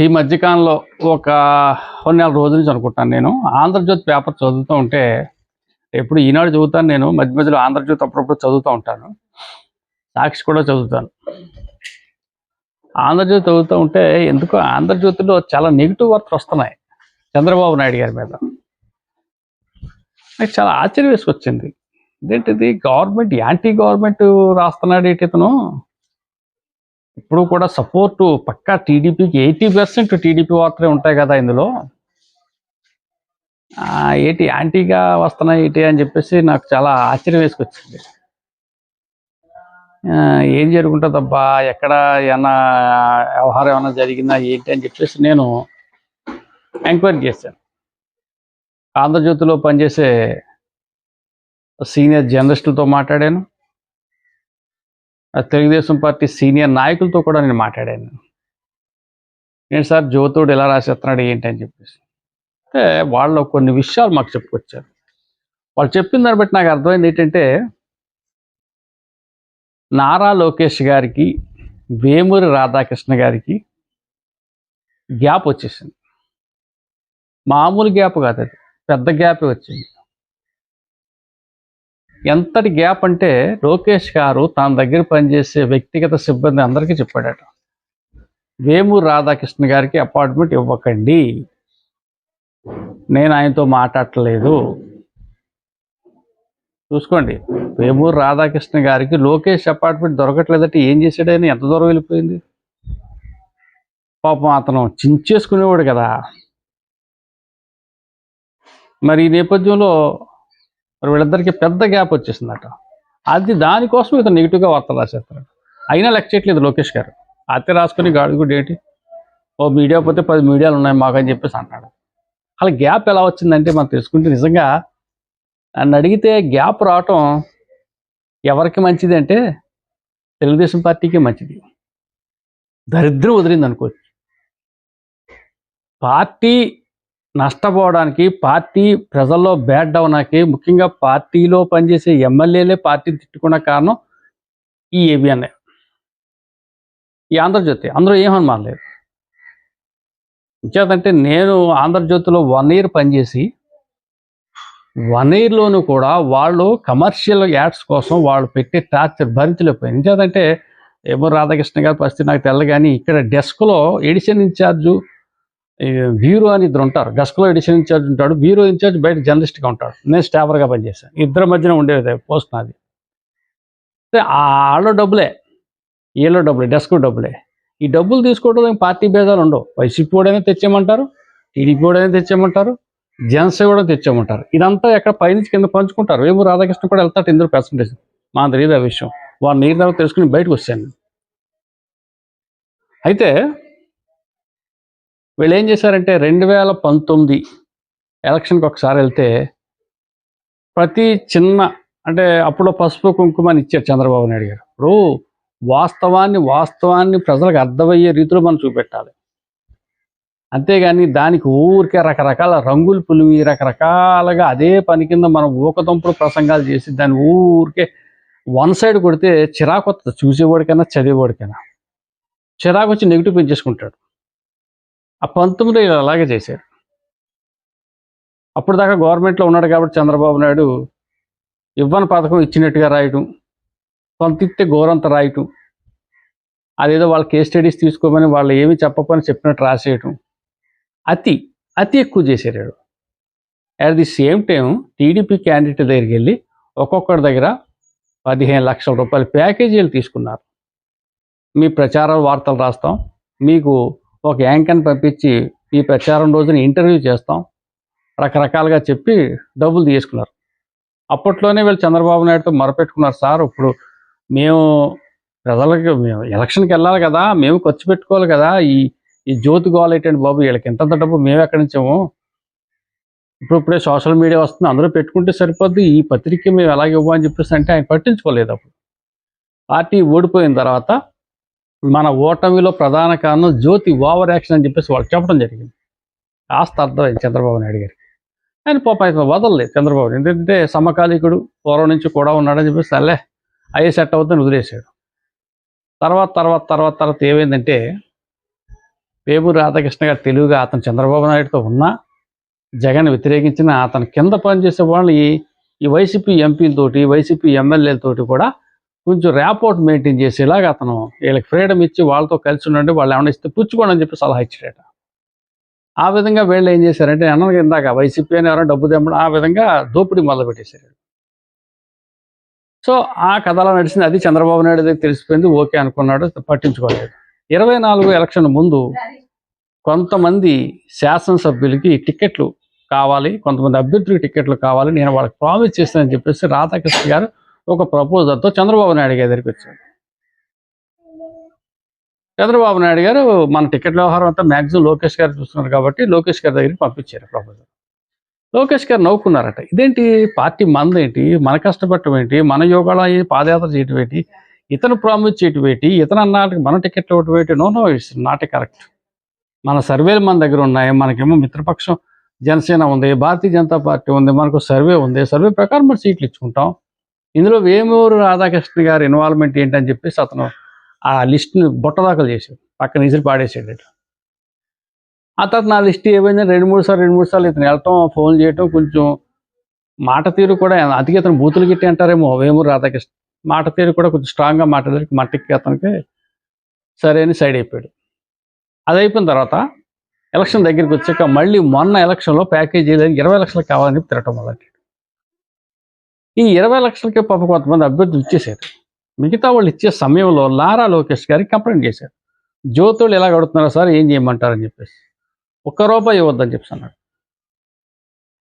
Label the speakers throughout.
Speaker 1: ఈ మధ్యకాలంలో ఒక కొన్ని నెల రోజుల నుంచి అనుకుంటాను నేను. ఆంధ్రజ్యోతి పేపర్ చదువుతూ ఉంటే ఎప్పుడు ఈనాడు చదువుతాను నేను. మధ్య మధ్యలో ఆంధ్రజ్యోతి అప్పుడప్పుడు చదువుతూ ఉంటాను. సాక్షి కూడా చదువుతాను. ఆంధ్రజ్యోతి చదువుతూ ఉంటే ఎందుకు ఆంధ్రజ్యోతిలో చాలా నెగిటివ్ వార్తలు వస్తున్నాయి చంద్రబాబు నాయుడు గారి మీద. నాకు చాలా ఆశ్చర్యం వేసుకొచ్చింది. ఇదేంటిది? గవర్నమెంట్ యాంటీ గవర్నమెంట్ రాస్తున్నాడు ఏంటి ఇతను? ఇప్పుడు కూడా సపోర్టు పక్కా టీడీపీకి ఎయిటీ పర్సెంట్ టీడీపీ వార్తలే ఉంటాయి కదా ఇందులో. ఏటి ఏంటి యాంటీగా వస్తున్నాయి ఏంటి అని చెప్పేసి నాకు చాలా ఆశ్చర్యం వేసుకొచ్చింది. ఏం జరుగుంటుందబ్బా? ఎక్కడ ఏమన్నా వ్యవహారం ఏమైనా జరిగిందా ఏంటి అని చెప్పేసి నేను ఎంక్వైరీ చేశాను. ఆంధ్రజ్యోతిలో పనిచేసే సీనియర్ జర్నలిస్టులతో మాట్లాడాను. తెలుగుదేశం పార్టీ సీనియర్ నాయకులతో కూడా నేను మాట్లాడాను. నేను సార్ జ్యోతుడు ఎలా రాసేస్తున్నాడు ఏంటి అని చెప్పేసి. అంటే వాళ్ళు కొన్ని విషయాలు మాకు చెప్పుకొచ్చారు. వాళ్ళు చెప్పిన దాన్ని బట్టి నాకు అర్థమైంది ఏంటంటే నారా లోకేష్ గారికి వేమూరి రాధాకృష్ణ గారికి గ్యాప్ వచ్చేసింది. మామూలు గ్యాప్ కాదు అది. పెద్ద గ్యాప్ వచ్చింది. ఎంతటి గ్యాప్ అంటే లోకేష్ గారు తన దగ్గర పనిచేసే వ్యక్తిగత సిబ్బంది అందరికీ చెప్పాడట. వేమూరు రాధాకృష్ణ గారికి అపార్ట్మెంట్ ఇవ్వకండి. నేను ఆయనతో మాట్లాడలేదు. చూసుకోండి వేమూరు రాధాకృష్ణ గారికి లోకేష్ అపార్ట్మెంట్ దొరకట్లేదంటే ఏం చేశాడని ఎంత దూరం వెళ్ళిపోయింది? పాపం అతను చించేసుకునేవాడు కదా. మరి ఈ నేపథ్యంలో మరి వీళ్ళిద్దరికి పెద్ద గ్యాప్ వచ్చేసిందట. అది దానికోసం ఇతను నెగిటివ్గా వార్తలు రాసేస్తారు అయినా లెక్క చేయట్లేదు లోకేష్ గారు. అతి రాసుకుని గాడి కూడా ఏంటి ఓ మీడియా పోతే పది మీడియాలు ఉన్నాయి మాకని చెప్పేసి అంటాడు. అలా గ్యాప్ ఎలా వచ్చిందంటే మనం తెలుసుకుంటే నిజంగా నన్ను అడిగితే గ్యాప్ రావటం ఎవరికి మంచిది అంటే తెలుగుదేశం పార్టీకి మంచిది. దరిద్రం వదిలింది అనుకోవచ్చు పార్టీ నష్టపోవడానికి పార్టీ ప్రజల్లో బ్యాడ్ డౌన్ అయ్యి ముఖ్యంగా పార్టీలో పనిచేసే ఎమ్మెల్యేలే పార్టీని తిట్టుకున్న కారణం ఈ ఏబిఎన్ఏ ఈ ఆంధ్రజ్యోతి అందరూ ఏమనుమానం లేదు. ఇంకేదంటే నేను ఆంధ్రజ్యోతిలో వన్ ఇయర్ పనిచేసి వన్ ఇయర్లోనూ కూడా వాళ్ళు కమర్షియల్ యాడ్స్ కోసం వాళ్ళు పెట్టే టార్చర్ భరించలేకపోయింది ఇంకేదంటే ఏమో రాధాకృష్ణ గారి పరిస్థితి నాకు తెల్ల కానీ ఇక్కడ డెస్క్లో ఎడిషన్ ఇన్ఛార్జు బ్యూరో అని ఇద్దరు ఉంటారు. డెస్క్లో ఎడిషన్ ఇన్ఛార్జ్ ఉంటాడు. బ్యూరో ఇన్ఛార్జ్ బయట జర్నలిస్ట్గా ఉంటాడు. నేను స్టాఫర్గా పనిచేశాను. ఇద్దరి మధ్యన ఉండేది పోస్ట్ నాది. ఆ వాళ్ళ డబ్బులే. వీళ్ళ డబ్బులే డెస్క్ డబ్బులే. ఈ డబ్బులు తీసుకోవడం పార్టీ భేదాలు ఉండవు. వైసీపీ కూడా తెచ్చేయమంటారు టీడీపీ కూడా తెచ్చేయమంటారు జనసేన కూడా తెచ్చేయమంటారు. ఇదంతా ఎక్కడ పైనుంచి కింద పంచుకుంటారు. ఏమో రాధాకృష్ణ కూడా వెళ్తాడు ఇందులో పర్సంటేజ్ మా తెలియదు ఆ విషయం. వాడు నీరు తర్వాత తెలుసుకుని బయటకు వచ్చాను. అయితే వీళ్ళు ఏం చేశారంటే రెండు వేల పంతొమ్మిది ఎలక్షన్కి ఒకసారి వెళ్తే ప్రతి చిన్న అంటే అప్పుడు పసుపు కుంకుమని ఇచ్చారు చంద్రబాబు నాయుడు గారు. ఇప్పుడు వాస్తవాన్ని వాస్తవాన్ని ప్రజలకు అర్థమయ్యే రీతిలో మనం చూపెట్టాలి. అంతేగాని దానికి ఊరికే రకరకాల రంగులు పులివి రకరకాలుగా అదే పని కింద మనం ఊకదంపుడు ప్రసంగాలు చేసి దాన్ని ఊరికే వన్ సైడ్ కొడితే చిరాకు వస్తుంది చూసేవాడికైనా చదివేవాడికైనా. చిరాకు వచ్చి నెగిటివ్ పెంచేసుకుంటాడు. ఆ పంతొమ్మిది అలాగే చేశారు. అప్పుడు దాకా గవర్నమెంట్లో ఉన్నాడు కాబట్టి చంద్రబాబు నాయుడు ఇవ్వని పథకం ఇచ్చినట్టుగా రాయటం కొంత ఇస్తే గోరంత రాయటం అదేదో వాళ్ళ కేస్ స్టడీస్ తీసుకోమని వాళ్ళు ఏమి చెప్పకపోని చెప్పినట్టు రాసేయటం. అతి అతి ఎక్కువ చేశారు at the same time TDP candidate దగ్గరికి వెళ్ళి ఒక్కొక్కరి దగ్గర పదిహేను లక్షల రూపాయల ప్యాకేజీలు తీసుకున్నారు. మీ ప్రచార వార్తలు రాస్తాం మీకు ఒక యాంకర్ని పంపించి ఈ ప్రచారం రోజున ఇంటర్వ్యూ చేస్తాం. రకరకాలుగా చెప్పి డబ్బులు తీసుకున్నారు. అప్పట్లోనే వీళ్ళు చంద్రబాబు నాయుడుతో మొరపెట్టుకున్నారు. సార్ ఇప్పుడు మేము ప్రజలకు మేము ఎలక్షన్కి వెళ్ళాలి కదా మేము ఖర్చు పెట్టుకోవాలి కదా ఈ ఈ జ్యోతి గోలేటండి బాబు వీళ్ళకి ఇంతంత డబ్బు మేము ఎక్కడి నుంచాము ఇప్పుడు ఇప్పుడే సోషల్ మీడియా వస్తుంది అందరూ పెట్టుకుంటే సరిపోద్ది ఈ పత్రిక మేము ఎలాగ ఇవ్వమని చెప్పేసి అంటే ఆయన పట్టించుకోలేదు అప్పుడు. పార్టీ ఓడిపోయిన తర్వాత మన ఓటమిలో ప్రధాన కారణం జ్యోతి ఓవర్ యాక్షన్ అని చెప్పేసి వాళ్ళు చెప్పడం జరిగింది. కాస్త అర్థమైంది చంద్రబాబు నాయుడు గారికి. ఆయన పాప అయితే వదలలేదు చంద్రబాబు ఎందుకంటే సమకాలీకుడు పూర్వం నుంచి కూడా ఉన్నాడని చెప్పేసి అల్లే అయ్యే సెట్ అవుతుందని వదిలేశాడు. తర్వాత తర్వాత తర్వాత తర్వాత ఏమైందంటే వేమూరు రాధాకృష్ణ గారు తెలుగుగా అతను చంద్రబాబు నాయుడుతో ఉన్నా జగన్ వ్యతిరేకించిన అతను కింద పనిచేసే వాళ్ళు ఈ ఈ వైసీపీ ఎంపీలతోటి వైసీపీ ఎమ్మెల్యేలతోటి కూడా కొంచెం ర్యాపోర్ట్ మెయింటైన్ చేసేలాగా అతను వీళ్ళకి ఫ్రీడమ్ ఇచ్చి వాళ్ళతో కలిసి ఉండండి వాళ్ళు ఏమైనా ఇస్తే పుచ్చుకోండి అని చెప్పి సలహా ఇచ్చాడట. ఆ విధంగా వీళ్ళు ఏం చేశారంటే అన్నకి ఇందాక వైసీపీ అని ఎవరైనా డబ్బు తెమ్మడం ఆ విధంగా దోపిడీ మొదలు పెట్టేశారు సో ఆ కథలో నడిచింది. అది చంద్రబాబు నాయుడు దగ్గర తెలిసిపోయింది. ఓకే అనుకున్నాడు పట్టించుకోలేదు. ఇరవై నాలుగు ఎలక్షన్ ముందు కొంతమంది శాసనసభ్యులకి టికెట్లు కావాలి కొంతమంది అభ్యర్థులకి టికెట్లు కావాలి నేను వాళ్ళకి ప్రామిస్ చేస్తానని చెప్పేసి రాధాకృష్ణ గారు ఒక ప్రపోజల్తో చంద్రబాబు నాయుడు గారి దగ్గరికి వచ్చాడు చంద్రబాబు నాయుడు గారు మన టికెట్ వ్యవహారం అంతా మ్యాక్సిమం లోకేష్ గారు చూస్తున్నారు కాబట్టి లోకేష్ గారి దగ్గరికి పంపించారు ప్రపోజల్ లోకేష్ గారు నవ్వుకున్నారట. ఇదేంటి? పార్టీ మందేంటి మన కష్టపడటం ఏంటి? మన యోగాల పాదయాత్ర చేయటం ఏంటి? ఇతను ప్రామిస్ చేయటం ఏంటి? ఇతను అన్నాటికి మన టికెట్లు ఇవ్వటం ఏంటి? No no it's not correct. మన సర్వేలు మన దగ్గర ఉన్నాయి. మనకేమో మిత్రపక్షం జనసేన ఉంది భారతీయ జనతా పార్టీ ఉంది మనకు సర్వే ఉంది. సర్వే ప్రకారం మనం సీట్లు ఇచ్చుకుంటాం. ఇందులో వేమూరు రాధాకృష్ణ గారి ఇన్వాల్వ్మెంట్ ఏంటని చెప్పేసి అతను ఆ లిస్ట్ని బుట్టదాఖలు చేశాడు. పక్కన ఇసిరి పాడేసాడు ఆ తర్వాత నా లిస్ట్ ఏమైంది? రెండు మూడు సార్లు రెండు మూడు సార్లు ఇతను వెళ్ళటం ఫోన్ చేయటం కొంచెం మాట తీరు కూడా అతికి అతను బూతులు గిట్టి అంటారేమో వేమూరు రాధాకృష్ణ. మాట తీరు కూడా కొంచెం స్ట్రాంగ్గా మాట్లాడేసరికి మట్టికి అతనికి సరే అని సైడ్ అయిపోయాడు. అది అయిపోయిన తర్వాత ఎలక్షన్ దగ్గరికి వచ్చాక మళ్ళీ మొన్న ఎలక్షన్లో ప్యాకేజీ లేదు ఇరవై లక్షలు కావాలని తిరగటం మొదలెట్టాడు ఈ ఇరవై లక్షలకి పాప కొంతమంది అభ్యర్థులు ఇచ్చేసారు మిగతా వాళ్ళు ఇచ్చే సమయంలో లారా లోకేష్ గారికి కంప్లైంట్ చేశారు. జ్యోతులు ఎలా కడుతున్నారో సార్ ఏం చేయమంటారని చెప్పేసి. ఒక్క రూపాయి ఇవ్వద్దని చెప్పి అన్నాడు.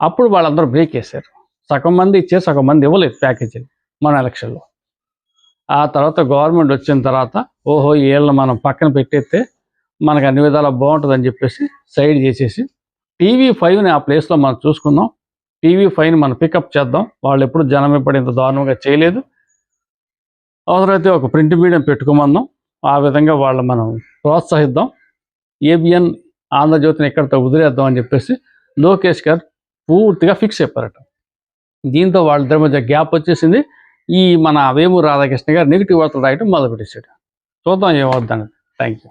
Speaker 1: అప్పుడు వాళ్ళందరూ బ్రేక్ వేశారు సగం మంది ఇచ్చారు సగం మంది ఇవ్వలేదు ప్యాకేజీలు మన ఎలక్షన్లో ఆ తర్వాత గవర్నమెంట్ వచ్చిన తర్వాత ఓహో వీళ్ళని మనం పక్కన పెట్టేస్తే మనకు అన్ని విధాలా బాగుంటుందని చెప్పేసి సైడ్ చేసేసి టీవీ ఫైవ్ని ఆ ప్లేస్లో మనం చూసుకుందాం. టీవీ ఫైన్ మనం పికప్ చేద్దాం. వాళ్ళు ఎప్పుడు జనం పడేంత ఇంత దారుణంగా చేయలేదు. అవసరమైతే ఒక ప్రింట్ మీడియం పెట్టుకోమందాం. ఆ విధంగా వాళ్ళు మనం ప్రోత్సహిద్దాం. ఏబిఎన్ ఆంధ్రజ్యోతిని ఎక్కడితో వదిలేద్దాం అని చెప్పేసి లోకేష్ గారు పూర్తిగా ఫిక్స్ చెప్పారట దీంతో వాళ్ళిద్దరి మధ్య గ్యాప్ వచ్చేసింది. ఈ మన వేమూరు రాధాకృష్ణ గారు నెగిటివ్ వార్తలు రాయటం మొదలుపెట్టేశాడు. చూద్దాం ఏమవుద్దని థ్యాంక్ యూ